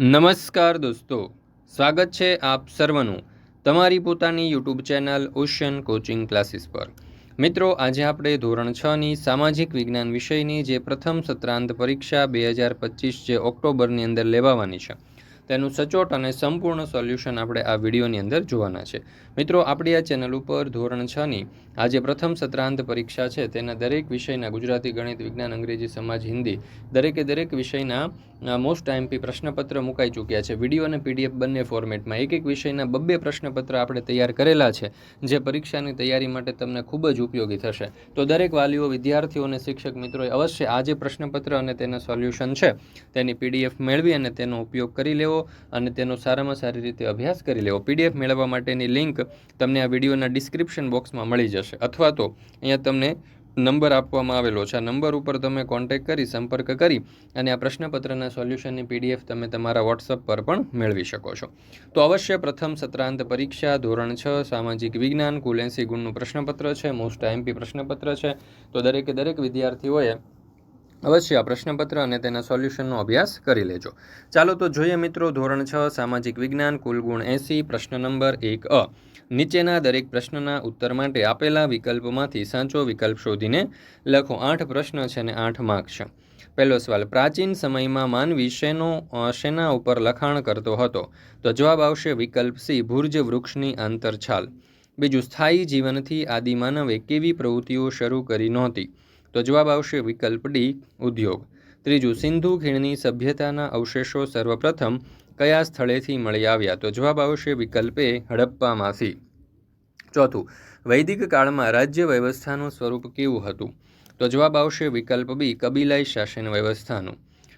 નમસ્કાર દોસ્તો, સ્વાગત છે આપ સર્વનું તમારી પોતાની YouTube channel Ocean Coaching Classes પર. મિત્રો, આજે આપણે ધોરણ છની સામાજિક વિજ્ઞાન વિષયની જે પ્રથમ સત્રાંત પરીક્ષા બે હજાર પચીસ જે ઓક્ટોબરની અંદર લેવાવાની છે તેનું સચોટ અને સંપૂર્ણ સોલ્યુશન આપણે આ વિડીયોની અંદર જોવાના છે. મિત્રો, આપણી આ ચેનલ ઉપર ધોરણ છની આ જે પ્રથમ સત્રાંત પરીક્ષા છે. તેના દરેક વિષયના ગુજરાતી, ગણિત, વિજ્ઞાન, અંગ્રેજી, સમાજ, હિન્દી દરેકે દરેક વિષયના મોસ્ટ આઈએમપી પ્રશ્નપત્ર મુકાઈ ચૂક્યા છે. વીડિયો અને પીડીએફ બંને ફોર્મેટમાં એક એક વિષયના બબ્બે પ્રશ્નપત્ર આપણે તૈયાર કરેલા છે, જે પરીક્ષાની તૈયારી માટે તમને ખૂબ જ ઉપયોગી થશે. તો દરેક વાલીઓ, વિદ્યાર્થીઓ અને શિક્ષક મિત્રોએ અવશ્ય આ જે પ્રશ્નપત્ર અને તેના સોલ્યુશન છે. તેની પીડીએફ મેળવી અને તેનો ઉપયોગ કરી લેવો અને તેનો સારામાં સારી રીતે અભ્યાસ કરી લેવો. પીડીએફ મેળવવા માટેની લિંક તમને આ વિડીયોના ડિસ્ક્રિપ્શન બોક્સમાં મળી જશે. અથવા તો અહીંયા તમને નંબર આપવામાં આવેલો છે. આ નંબર ઉપર તમે કોન્ટેક કરી, સંપર્ક કરી અને આ પ્રશ્નપત્રના સોલ્યુશનની પીડીએફ તમે તમારા વોટ્સઅપ પર પણ મેળવી શકો છો. તો અવશ્ય પ્રથમ સત્રાંત પરીક્ષા ધોરણ છ, સામાજિક વિજ્ઞાન, કુલ એંસી ગુણનું પ્રશ્નપત્ર છે. મોસ્ટ આઈએમપી પ્રશ્નપત્ર છે. તો દરેકે દરેક વિદ્યાર્થીઓએ અવશ્ય આ પ્રશ્નપત્ર અને તેના સોલ્યુશનનો અભ્યાસ કરી લેજો. ચાલો તો જોઈએ મિત્રો ધોરણ છ, સામાજિક વિજ્ઞાન કુલ ગુણ એંસી, પ્રશ્ન નંબર એક અ. નીચેના દરેક પ્રશ્નના ઉત્તર માટે આપેલા વિકલ્પમાંથી સાચો વિકલ્પ શોધીને લખો. આઠ પ્રશ્ન છે અને આઠ માર્ક છે. પહેલો સવાલ, પ્રાચીન સમયમાં માનવી શેનો શેના ઉપર લખાણ કરતો હતો? તો જવાબ આવશે વિકલ્પ સી, ભુર્જ વૃક્ષની આંતરછાલ. બીજું, સ્થાયી જીવનથી આદિમાનવે કેવી પ્રવૃત્તિઓ શરૂ કરી નહોતી? તો જવાબ આવશે વિકલ્પ ડી, ઉદ્યોગ. ત્રીજું, સિંધુ ખીણની સભ્યતાના અવશેષો સર્વપ્રથમ કયા સ્થળેથી મળી આવ્યા? તો જવાબ આવશે વિકલ્પે હડપ્પામાંથી. ચોથું, વૈદિક કાળમાં રાજ્ય વ્યવસ્થાનું સ્વરૂપ કેવું હતું? તો જવાબ આવશે વિકલ્પ બી, કબીલાઈ શાસન વ્યવસ્થાનું.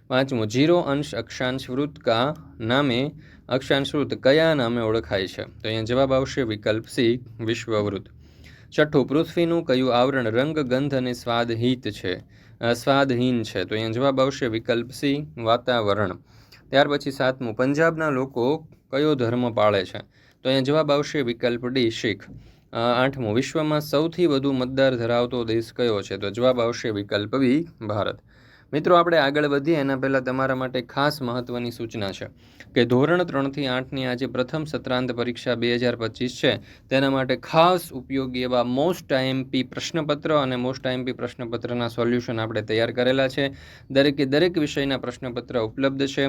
પાંચમું જીરો અંશ અક્ષાંશ વૃત્ત કા નામે અક્ષાંશ વૃત્ત કયા નામે ઓળખાય છે? તો અહીંયા જવાબ આવશે વિકલ્પ સી, વિશ્વવૃત્ત. છઠ્ઠું પૃથ્વીનું કયું આવરણ રંગ, ગંધ અને સ્વાદહિત છે? સ્વાદહીન છે. તો અહીંયા જવાબ આવશે વિકલ્પ સી, વાતાવરણ. ત્યાર પછી સાતમું, પંજાબના લોકો કયો ધર્મ પાળે છે? તો અહીંયા જવાબ આવશે વિકલ્પ ડી, શીખ. આઠમું, વિશ્વમાં સૌથી વધુ મતદાર ધરાવતો દેશ કયો છે? તો જવાબ આવશે વિકલ્પ બી, ભારત. મિત્રો, આપણે આગળ વધીએ. એના પહેલાં તમારા માટે ખાસ મહત્ત્વની સૂચના છે કે ધોરણ ત્રણથી આઠની આજે પ્રથમ સત્રાંત પરીક્ષા બે હજાર પચીસ છે. તેના માટે ખાસ ઉપયોગી એવા મોસ્ટ આઈએમપી પ્રશ્નપત્ર અને મોસ્ટ આઈએમપી પ્રશ્નપત્રના સોલ્યુશન આપણે તૈયાર કરેલા છે. દરેકે દરેક વિષયના પ્રશ્નપત્ર ઉપલબ્ધ છે.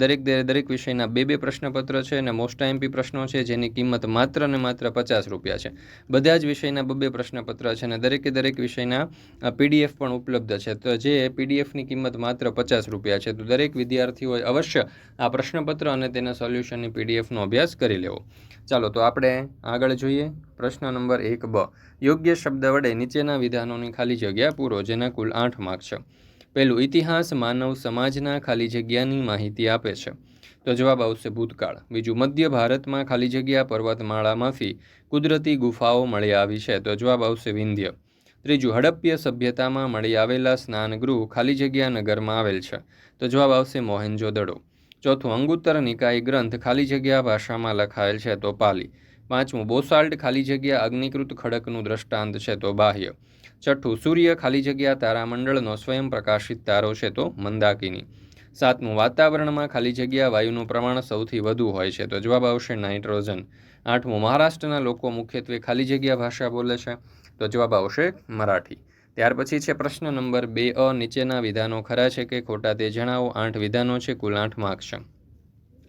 દરેક દરેક વિષયના બે બે પ્રશ્નપત્ર છે અને મોસ્ટ આઈએમપી પ્રશ્નો છે જેની કિંમત માત્ર ને માત્ર પચાસ રૂપિયા છે. બધા જ વિષયના બબે પ્રશ્નપત્ર છે અને દરેકે દરેક વિષયના પીડીએફ પણ ઉપલબ્ધ છે. તો જે પીડીએફ પીડીએફની કિંમત માત્ર પચાસ રૂપિયા છે. તો દરેક વિદ્યાર્થીઓએ અવશ્ય આ પ્રશ્નપત્ર અને તેના સોલ્યુશનની પીડીએફનો અભ્યાસ કરી લેવો. ચાલો, તો આપણે આગળ જોઈએ. પ્રશ્ન નંબર એક બ. યોગ્ય શબ્દ વડે નીચેના વિધાનોની ખાલી જગ્યા પૂરો, જેના કુલ આઠ માર્ક છે. પહેલું, ઇતિહાસ માનવ સમાજના ખાલી જગ્યાની માહિતી આપે છે. તો જવાબ આવશે ભૂતકાળ. બીજું, મધ્ય ભારતમાં ખાલી જગ્યા પર્વતમાળામાંથી કુદરતી ગુફાઓ મળી આવી છે. તો જવાબ આવશે વિંધ્ય. ત્રીજું હડપ્ય સભ્યતામાં મળી આવેલા સ્નાનગૃહ ખાલી જગ્યા નગરમાં આવેલ છે. તો જવાબ આવશે મોહેન્જો દડો. ચોથું, અંગુત્તર નિકાય ગ્રંથ ખાલી જગ્યા ભાષામાં લખાયેલ છે તો પાલી. પાંચમું, બોસાલ્ટ ખાલી જગ્યા અગ્નિકૃત ખડકનું દ્રષ્ટાંત છે તો બાહ્ય. છઠ્ઠું, સૂર્ય ખાલી જગ્યા તારામંડળનો સ્વયં પ્રકાશિત તારો છે તો મંદાકિની. સાતમું, વાતાવરણમાં ખાલી જગ્યા વાયુનું પ્રમાણ સૌથી વધુ હોય છે તો જવાબ આવશે નાઇટ્રોજન. આઠમું, મહારાષ્ટ્રના લોકો મુખ્યત્વે ખાલી જગ્યા ભાષા બોલે છે. તો જવાબ આવશે મરાઠી. ત્યાર પછી છે પ્રશ્ન નંબર બે અ, નીચેના વિધાનો ખરા છે કે ખોટા તે જણાવો. આઠ વિધાનો છે, કુલ આઠ માર્ક્સ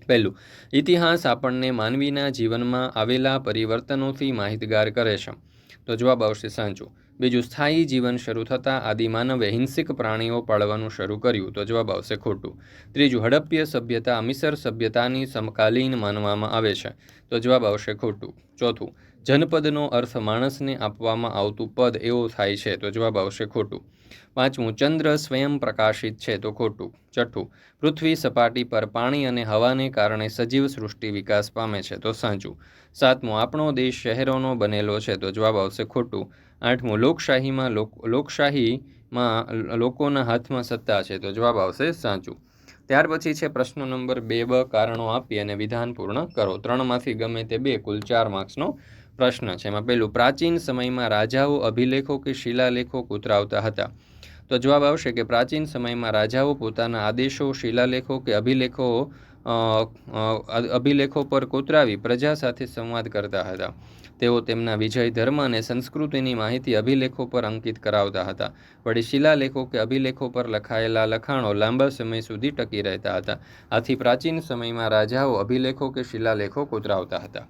પહેલું, ઇતિહાસ આપણને માનવીના જીવનમાં આવેલા પરિવર્તનોથી માહિતગાર કરે છે. તો જવાબ આવશે સાચું. બીજું, સ્થાયી જીવન શરૂ થતાં આદિમાનવે હિંસિક પ્રાણીઓ પાળવાનું શરૂ કર્યું. તો જવાબ આવશે ખોટું. ત્રીજું હડપ્ય સભ્યતા, અમિસર સભ્યતાની સમકાલીન માનવામાં આવે છે. તો જવાબ આવશે ખોટું. ચોથું જનપદનો અર્થ માણસને આપવામાં આવતું પદ એવો થાય છે, તો જવાબ આવશે ખોટું. પાંચમું, ચંદ્ર સ્વયં પ્રકાશિત છે, તો ખોટું. છઠ્ઠું, પૃથ્વી સપાટી પર પાણી અને હવાને કારણે સજીવ સૃષ્ટિ વિકાસ પામે છે, તો સાચું. સાતમું, આપણો દેશ શહેરોનો બનેલો છે, તો જવાબ આવશે ખોટું. આઠમું, લોકશાહીમાં લોકશાહીમાં લોકોના હાથમાં સત્તા છે, તો જવાબ આવશે સાચું. ત્યાર પછી છે પ્રશ્ન નંબર બે, બ કારણો આપી અને વિધાન પૂર્ણ કરો. ત્રણમાંથી ગમે તે બે, કુલ ચાર માર્ક્સનો પ્રશ્ન છે. એમાં પહેલું, પ્રાચીન સમયમાં રાજાઓ અભિલેખો કે શિલાલેખો કૂતરાવતા હતા. તો જવાબ આવશે કે પ્રાચીન સમયમાં રાજાઓ પોતાના આદેશો, શિલાલેખો કે અભિલેખો અભિલેખો પર કોતરાવી પ્રજા સાથે સંવાદ કરતા હતા. તેઓ તેમના વિજય ધર્મ અને સંસ્કૃતિની માહિતી અભિલેખો પર અંકિત કરાવતા હતા. વળી શિલાલેખો કે અભિલેખો પર લખાયેલા લખાણો લાંબા સમય સુધી ટકી રહેતા હતા. આથી પ્રાચીન સમયમાં રાજાઓ અભિલેખો કે શિલાલેખો કોતરાવતા હતા.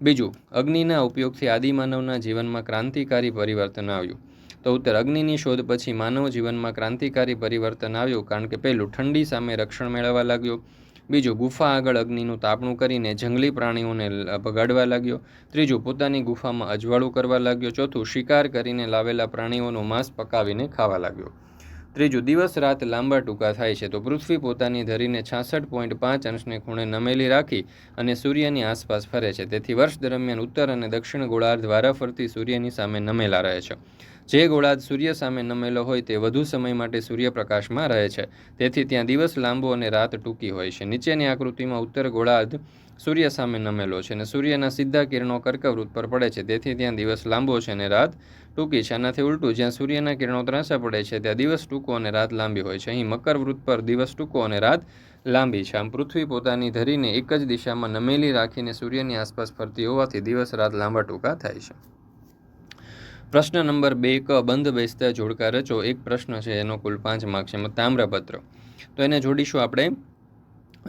બીજું, અગ્નિના ઉપયોગથી આદિમાનવના જીવનમાં ક્રાંતિકારી પરિવર્તન આવ્યું. તો ઉત્તર, અગ્નિની શોધ પછી માનવ જીવનમાં ક્રાંતિકારી પરિવર્તન આવ્યું કારણ કે પહેલું ઠંડી સામે રક્ષણ મેળવવા લાગ્યો. બીજું, ગુફા આગળ અગ્નિનું તાપણું કરીને જંગલી પ્રાણીઓને ભગાડવા લાગ્યો. ત્રીજું, પોતાની ગુફામાં અજવાળું કરવા લાગ્યો. ચોથું, શિકાર કરીને લાવેલા પ્રાણીઓનું માંસ પકાવીને ખાવા લાગ્યો. ત્રીજું, દિવસ રાત લાંબા ટૂંકા થાય છે, તો પૃથ્વી પોતાની ધરીને છાસઠ પોઈન્ટ પાંચ અંશને ખૂણે નમેલી રાખી અને સૂર્યની આસપાસ ફરે છે. તેથી વર્ષ દરમિયાન ઉત્તર અને દક્ષિણ ગોળાર્ધ વારા ફરતી સૂર્યની સામે નમેલા રહે છે. જે ગોળાર્ધ સૂર્ય સામે નમેલો હોય તે વધુ સમય માટે સૂર્યપ્રકાશમાં રહે છે. તેથી ત્યાં દિવસ લાંબો અને રાત ટૂંકી હોય છે. નીચેની આકૃતિમાં ઉત્તર ગોળાર્ધ સૂર્ય સામે નમેલો છે અને સૂર્યના સીધા કિરણો કર્કવૃત પર પડે છે. તેથી ત્યાં દિવસ લાંબો છે અને રાત ટૂંકી છે. આનાથી ઉલટું, જ્યાં સૂર્યના કિરણો ત્રાંસા પડે છે, ત્યાં દિવસ ટૂંકો અને રાત લાંબી હોય છે. અહીં મકર વૃત્ત પર દિવસ ટૂંકો અને રાત લાંબી છે. આમ પૃથ્વી પોતાની ધરીને એક જ દિશામાં નમેલી રાખીને સૂર્યની આસપાસ ફરતી હોવાથી દિવસ રાત લાંબા ટૂંકા થાય છે. પ્રશ્ન નંબર બે, ક, બંધ બેસતા જોડકા રચો. એક પ્રશ્ન છે, એનો કુલ પાંચ માર્ક છે. તામ્રપત્ર. તો એને જોડીશું આપણે.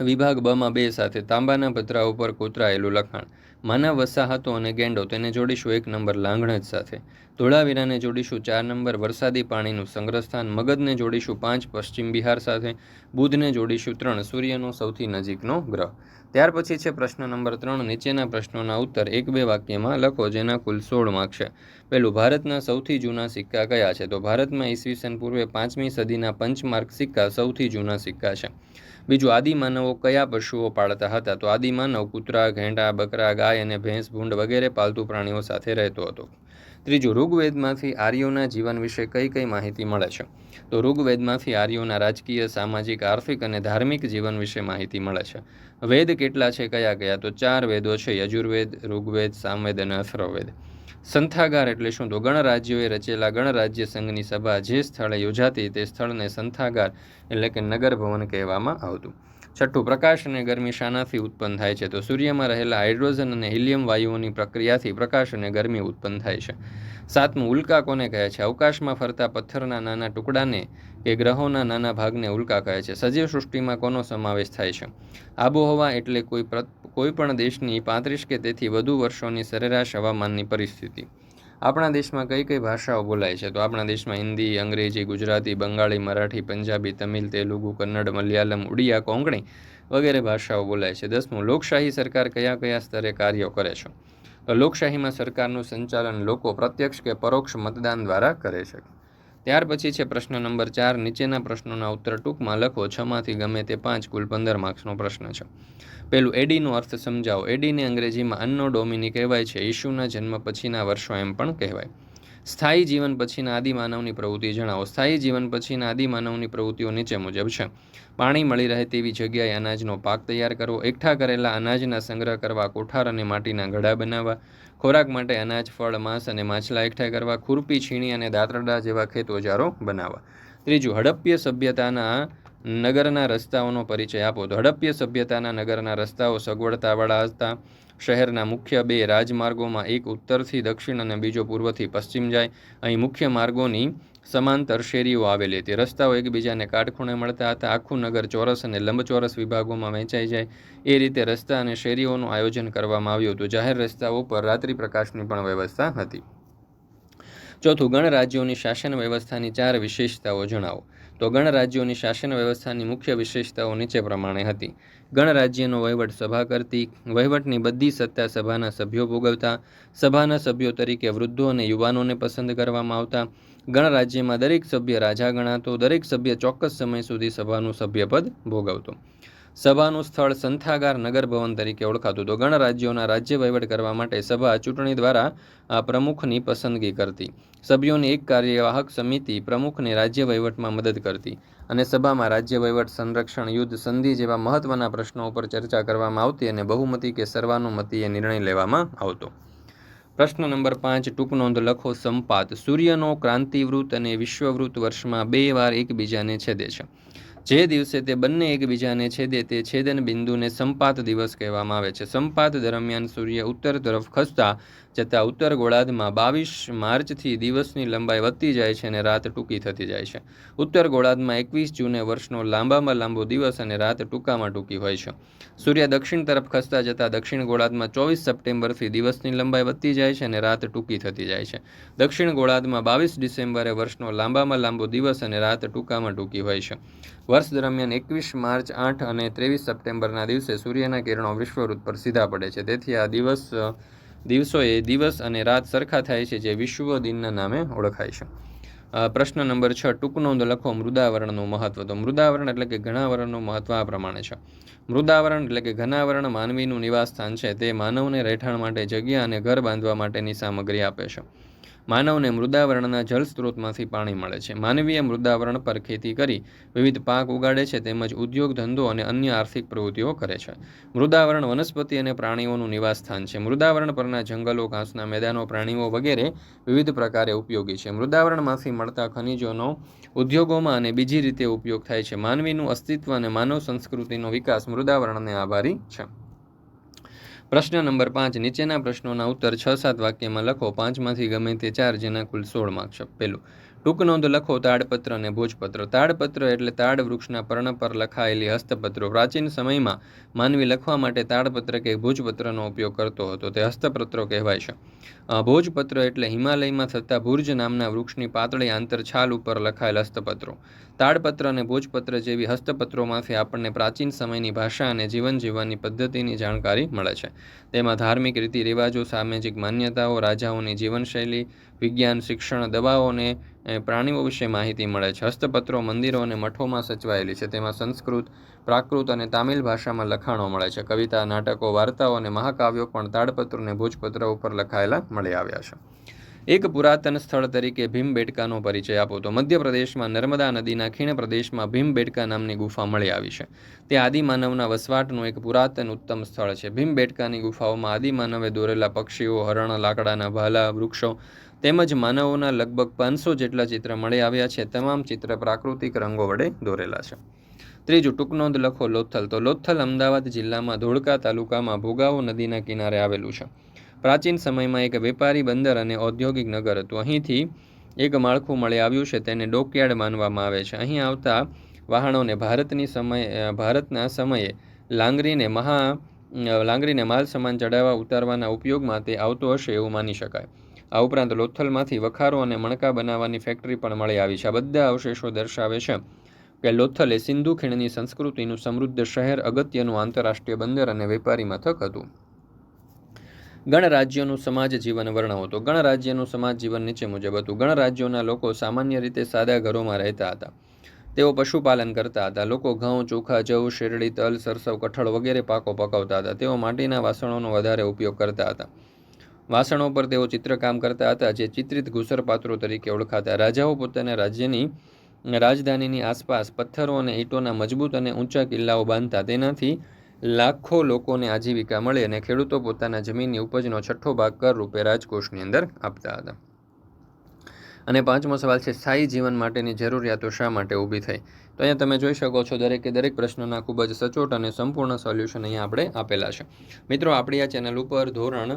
વિભાગ બમાં બે સાથે તાંબાના પતરા ઉપર કોતરાયેલું લખાણ. માના વસાહતો અને ગેંડો, તેને જોડીશું એક નંબર લાંગણજ સાથે. ધોળાવીરાને જોડીશું ચાર નંબર વરસાદી પાણીનું સંગ્રહસ્થાન. મગધને જોડીશું પાંચ પશ્ચિમ બિહાર સાથે. બુધને જોડીશું ત્રણ સૂર્યનો સૌથી નજીકનો ગ્રહ. ત્યાર પછી છે પ્રશ્ન નંબર ત્રણ. નીચેના પ્રશ્નોના ઉત્તર એક બે વાક્યમાં લખો, જેના કુલ સોળ માર્ક છે. પહેલું, ભારતના સૌથી જૂના સિક્કા કયા છે? તો ભારતમાં ઈસવીસન પૂર્વે પાંચમી સદીના પંચમાર્ક સિક્કા સૌથી જૂના સિક્કા છે. બીજું આદિમાનવો કયા પશુઓ પાળતા હતા? તો આદિમાનવ કૂતરા ઘેંટા બકરા, ગાય અને ભેંસ, ભૂંડ વગેરે પાલતુ પ્રાણીઓ સાથે રહેતો હતો. ત્રીજું, ઋગ્વેદમાંથી આર્યોના જીવન વિશે કઈ કઈ માહિતી મળે છે? તો ઋગ્વેદમાંથી આર્યોના રાજકીય, સામાજિક, આર્થિક અને ધાર્મિક જીવન વિશે માહિતી મળે છે. વેદ કેટલા છે, કયા કયા? તો ચાર વેદો છે, યજુર્વેદ, ઋગ્વેદ, સામવેદ અને અથર્વવેદ સંથાગાર એટલે શું? તો ગણરાજ્યોએ રચેલા ગણરાજ્ય સંઘની સભા જે સ્થળે યોજાતી તે સ્થળને સંથાગાર એટલે કે નગર ભવન કહેવામાં આવતું. છઠ્ઠું, પ્રકાશ અને ગરમી શાનાથી ઉત્પન્ન થાય છે. તો સૂર્યમાં રહેલા હાઇડ્રોજન અને હિલિયમ વાયુઓની પ્રક્રિયાથી પ્રકાશ અને ગરમી ઉત્પન્ન થાય છે. સાતમું, ઉલ્કા કોને કહે છે? અવકાશમાં ફરતા પથ્થરના નાના ટુકડાને કે ગ્રહોના નાના ભાગને ઉલ્કા કહે છે. સજીવ સૃષ્ટિમાં કોનો સમાવેશ થાય છે? આબોહવા એટલે કોઈ કોઈપણ કોઈ દેશની પાંત્રીસ કે તેથી વધુ વર્ષોની સરેરાશ હવામાનની પરિસ્થિતિ. આપણા દેશમાં કઈ કઈ ભાષાઓ બોલાય છે? તો આપણા દેશમાં હિન્દી, અંગ્રેજી, ગુજરાતી, બંગાળી, મરાઠી, પંજાબી, તમિલ, તેલુગુ, કન્નડ, મલયાલમ, ઉડિયા, કોંકણી વગેરે ભાષાઓ બોલાય છે. દસમું, લોકશાહી સરકાર કયા કયા સ્તરે કાર્યો કરે છે? તો લોકશાહીમાં સરકારનું સંચાલન લોકો પ્રત્યક્ષ કે પરોક્ષ મતદાન દ્વારા કરે છે. ત્યાર પછી છે પ્રશ્ન નંબર ચાર, નીચેના પ્રશ્નોના ઉત્તર ટૂંકમાં લખો. છમાંથી ગમે તે પાંચ, કુલ પંદર માર્ક્સનો પ્રશ્ન છે. પેલું એડીનો અર્થ સમજાવો. એડીને અંગ્રેજીમાં અન્નો ડોમિની કહેવાય છે. ઈશુના જન્મ પછીના વર્ષો એમ પણ કહેવાય. સ્થાયી જીવન પછીના આદિમાનવની પ્રવૃત્તિ જણાવો. સ્થાયી જીવન પછીના આદિમાનવની પ્રવૃત્તિઓ નીચે મુજબ છે. પાણી મળી રહે તેવી જગ્યાએ અનાજનો પાક તૈયાર કરવો, એકઠા કરેલા અનાજના સંગ્રહ કરવા, કોઠાર અને માટીના ઘડા બનાવવા, ખોરાક માટે અનાજ, ફળ, માંસ અને માછલા એકઠા કરવા, ખુરપી, છીણી અને દાંતરડા જેવા ખેત ઓજારો બનાવવા. ત્રીજું હડપ્ય સભ્યતાના નગરના રસ્તાઓનો પરિચય આપો. તો હડપ્ય સભ્યતાના નગરના રસ્તાઓ સગવડતાવાળા હતા શહેરના મુખ્ય બે રાજમાર્ગોમાં એક ઉત્તરથી દક્ષિણ અને બીજો પૂર્વથી પશ્ચિમ જાય. અહીં મુખ્ય માર્ગોની સમાંતર શેરીઓ આવેલી હતી. રસ્તાઓ એકબીજાને કાટખૂણે મળતા હતા. આખું નગર ચોરસ અને લંબચોરસ વિભાગોમાં વહેંચાઈ જાય. એ રીતે રસ્તા અને શેરીઓનું આયોજન કરવામાં આવ્યું હતું. જાહેર રસ્તાઓ પર રાત્રિ પ્રકાશની પણ વ્યવસ્થા હતી. ચોથું, ગણરાજ્યોની શાસન વ્યવસ્થાની ચાર વિશેષતાઓ જણાવો. તો ગણરાજ્યોની શાસન વ્યવસ્થાની મુખ્ય વિશેષતાઓ નીચે પ્રમાણે હતી. ગણરાજ્યનો વહીવટ સભા કરતી, વહીવટની બધી સત્તા સભાના સભ્યો ભોગવતા, સભાના સભ્યો તરીકે વૃદ્ધો અને યુવાનોને પસંદ કરવામાં આવતા. ગણરાજ્યમાં દરેક સભ્ય રાજા ગણાતો, દરેક સભ્ય ચોક્કસ સમય સુધી સભાનું સભ્યપદ ભોગવતો. સભાનું સ્થળ સંથાગાર નગર ભવન તરીકે ઓળખાતું. તો ગણરાજ્યોના રાજ્ય વહીવટ કરવા માટે સભા ચૂંટણી દ્વારા આ પ્રમુખની પસંદગી કરતી. સભ્યોની એક કાર્યવાહક સમિતિ પ્રમુખને રાજ્ય વહીવટમાં મદદ કરતી અને સભામાં રાજ્ય વહીવટ સંરક્ષણ, યુદ્ધ, સંધિ જેવા મહત્વના પ્રશ્નો ઉપર ચર્ચા કરવામાં આવતી અને બહુમતી કે સર્વાનુમતીએ નિર્ણય લેવામાં આવતો. પ્રશ્ન નંબર પાંચ, ટૂંક નોંધ લખો, સંપાત. સૂર્યનો ક્રાંતિવૃત્ત અને વિશ્વવૃત્ત વર્ષમાં બે વાર એકબીજાને છેદે છે. જે દિવસે તે બંને એકબીજાને છેદે, તે છેદન બિંદુને સંપાત દિવસ કહેવામાં આવે છે. સંપાત દરમિયાન સૂર્ય ઉત્તર તરફ ખસતા જતાં ઉત્તર ગોળાર્ધમાં બાવીસ માર્ચથી દિવસની લંબાઈ વધતી જાય છે અને રાત ટૂંકી થતી જાય છે. ઉત્તર ગોળાર્ધમાં એકવીસ જૂને વર્ષનો લાંબામાં લાંબો દિવસ અને રાત ટૂંકામાં ટૂંકી હોય છે. સૂર્ય દક્ષિણ તરફ ખસતા જતાં દક્ષિણ ગોળાર્ધમાં ચોવીસ સપ્ટેમ્બરથી દિવસની લંબાઈ વધતી જાય છે અને રાત ટૂંકી થતી જાય છે. દક્ષિણ ગોળાર્ધમાં બાવીસ ડિસેમ્બરે વર્ષનો લાંબામાં લાંબો દિવસ અને રાત ટૂંકામાં ટૂંકી હોય છે. વર્ષ દરમિયાન એકવીસ માર્ચ આઠ અને ત્રેવીસ સપ્ટેમ્બરના દિવસે સૂર્યના કિરણો વિશ્વવૃત્ત પર સીધા પડે છે. તેથી આ દિવસ દિવસોએ દિવસ અને રાત સરખા થાય છે જે વિશ્વ દિનના નામે ઓળખાય છે. પ્રશ્ન નંબર છ ટૂંક નોંધ લખો. મૃદાવરણનું મહત્વ. તો મૃદાવરણ એટલે કે ઘણાવરણનું મહત્વ આ પ્રમાણે છે. મૃદાવરણ એટલે કે ઘનાવરણ માનવીનું નિવાસસ્થાન છે. તે માનવને રહેઠાણ માટે, જગ્યા અને ઘર બાંધવા માટેની સામગ્રી આપે છે. માનવને મૃદાવરણના જળસ્ત્રોતમાંથી પાણી મળે છે. માનવીય મૃદાવરણ પર ખેતી કરી વિવિધ પાક ઉગાડે છે, તેમજ ઉદ્યોગ, ધંધો અને અન્ય આર્થિક પ્રવૃત્તિઓ કરે છે. મૃદાવરણ વનસ્પતિ અને પ્રાણીઓનું નિવાસસ્થાન છે. મૃદાવરણ પરના જંગલો, ઘાસના મેદાનો, પ્રાણીઓ વગેરે વિવિધ પ્રકારે ઉપયોગી છે. મૃદાવરણમાંથી મળતા ખનિજોનો ઉદ્યોગોમાં અને બીજી રીતે ઉપયોગ થાય છે. માનવીનું અસ્તિત્વ અને માનવ સંસ્કૃતિનો વિકાસ મૃદાવરણને આભારી છે. પ્રશ્ન નંબર પાંચ, નીચેના પ્રશ્નોના ઉત્તર છ સાત વાક્યમાં લખો. પાંચમાંથી ગમે તે ચાર, જેના કુલ સોળ માર્ક છે પહેલું ટૂંક નોંધ લખો, તાડપત્ર અને ભોજપત્ર. તાડપત્ર એટલે તાડ વૃક્ષના પર્ણ પર લખાયેલી હસ્તપત્રો. પ્રાચીન સમયમાં માનવી લખવા માટે તાડપત્ર કે ભોજપત્રનો ઉપયોગ કરતો હતો. તે હસ્તપત્રો કહેવાય છે. ભોજપત્ર એટલે હિમાલયમાં થતા ભુર્જ નામના વૃક્ષની પાતળી આંતરછાલ ઉપર લખાયેલ હસ્તપત્રો. તાડપત્ર અને ભોજપત્ર જેવી હસ્તપત્રોમાંથી આપણને પ્રાચીન સમયની ભાષા અને જીવન જીવવાની પદ્ધતિની જાણકારી મળે છે. તેમાં ધાર્મિક રીતિ રિવાજો સામાજિક માન્યતાઓ, રાજાઓની જીવનશૈલી, વિજ્ઞાન, શિક્ષણ દવાઓ અને પ્રાણીઓ વિશે માહિતી મળે છે. હસ્તપત્રો, મંદિરો અને મઠોમાં સચવાયેલી છે. તેમાં સંસ્કૃત, પ્રાકૃત અને તામિલ ભાષામાં લખાણો મળે છે. કવિતા, નાટકો, વાર્તાઓ અને મહાકાવ્યો પણ તાડપત્ર અને ભોજપત્ર ઉપર લખાયેલા મળી આવ્યા છે. એક પુરાતન સ્થળ તરીકે ભીમબેટકાનો પરિચય આપો તો મધ્યપ્રદેશમાં નર્મદા નદીના ખીણ પ્રદેશમાં ભીમબેટકા નામની ગુફા મળી આવી છે. તે આદિમાનવના વસવાટનું એક પુરાતન ઉત્તમ સ્થળ છે. ભીમબેટકાની ગુફાઓમાં આદિમાનવે દોરેલા પક્ષીઓ, હરણ, લાકડાના ભાલા વૃક્ષો તેમજ માનવોના લગભગ પાંચસો જેટલા ચિત્ર મળી આવ્યા છે. તમામ ચિત્ર પ્રાકૃતિક રંગો વડે દોરેલા છે. ત્રીજું, ટૂંક નોંધ લખો, લોથલ. તો લોથલ અમદાવાદ જિલ્લામાં ધોળકા તાલુકામાં ભોગાવો નદીના કિનારે આવેલું છે. પ્રાચીન સમયમાં એક વેપારી બંદર અને ઔદ્યોગિક નગર હતું. અહીંથી એક માળખું મળી આવ્યું છે, તેને ડોકયાર્ડ માનવામાં આવે છે. અહીં આવતા વાહનોને ભારતની સમય ભારતના સમયે લાંગરીને મહા લાંગરીને માલ સામાન ચડાવવા ઉતારવાના ઉપયોગમાં તે આવતો હશે એવું માની શકાય. આ ઉપરાંત લોથલમાંથી વખારો અને મણકા બનાવવાની ફેક્ટરી પણ મળી આવી છે. આ બધા અવશેષો દર્શાવે છે કે લોથલ એ સિંધુ ખીણની સંસ્કૃતિનું સમૃદ્ધ શહેર અગત્યનું આંતરરાષ્ટ્રીય બંદર અને વેપારી મથક હતું. ગણરાજ્યોનું સમાજ જીવન વર્ણવો તો ગણરાજ્યનું સમાજ જીવન નીચે મુજબ હતું. ગણરાજ્યોના લોકો સામાન્ય રીતે સાદા ઘરોમાં રહેતા હતા. તેઓ પશુપાલન કરતા હતા. લોકો ઘઉં, ચોખા, જવ, શેરડી, તલ, સરસવ, કઠળ વગેરે પાકો પકાવતા હતા. તેઓ માટીના વાસણોનો વધારે ઉપયોગ કરતા હતા. વાસણો પર તેઓ ચિત્રકામ કરતા હતા, જે ચિત્રિત ઘૂસરપાત્રો તરીકે ઓળખાતા. રાજાઓ પોતાના રાજ્યની રાજધાનીની આસપાસ પથ્થરો અને ઈંટોના મજબૂત અને ઊંચા કિલ્લાઓ બાંધતા. તેનાથી લાખો લોકોને આજીવિકા મળે અને ખેડૂતો પોતાના જમીનની ઉપજનો છઠ્ઠો ભાગ કર રૂપે રાજકોષની અંદર આપતા હતા. અને પાંચમો સવાલ છે, સ્થાયી જીવન માટેની જરૂરિયાતો શા માટે ઊભી થઈ? તો અહીંયા તમે જોઈ શકો છો, દરેકે દરેક પ્રશ્નોના ખૂબ જ સચોટ અને સંપૂર્ણ સોલ્યુશન અહીંયા આપણે આપેલા છે. મિત્રો, આપણી આ ચેનલ ઉપર ધોરણ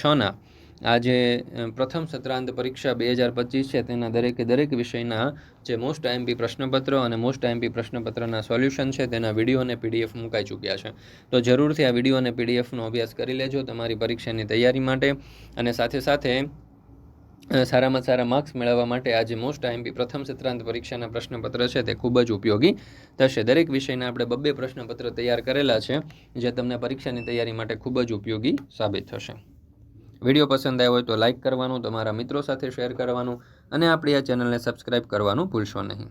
છના આજે પ્રથમ સત્રાંત પરીક્ષા બે હજાર પચીસ છે, તેના દરેકે દરેક વિષયના જે મોસ્ટ આઈએમપી પ્રશ્નપત્ર અને મોસ્ટ આઈએમપી પ્રશ્નપત્રના સોલ્યુશન છે, તેના વીડિયો અને પીડીએફ મુકાઈ ચૂક્યા છે. તો જરૂરથી આ વીડિયો અને પીડીએફનો અભ્યાસ કરી લેજો તમારી પરીક્ષાની તૈયારી માટે. અને સાથે સાથે સારામાં સારા માર્ક્સ મેળવવા માટે આજે મોસ્ટ આઈએમપી પ્રથમ સત્રાંત પરીક્ષાના પ્રશ્નપત્ર છે તે ખૂબ જ ઉપયોગી થશે. દરેક વિષયના આપણે બબ્બે પ્રશ્નપત્ર તૈયાર કરેલા છે, જે તમને પરીક્ષાની તૈયારી માટે ખૂબ જ ઉપયોગી સાબિત થશે. વીડિયો પસંદ આવ્યો હોય તો લાઇક કરવાનું, તમારા મિત્રો સાથે શેર કરવાનું અને આપણી આ ચેનલને સબસ્ક્રાઇબ કરવાનું ભૂલશો નહીં.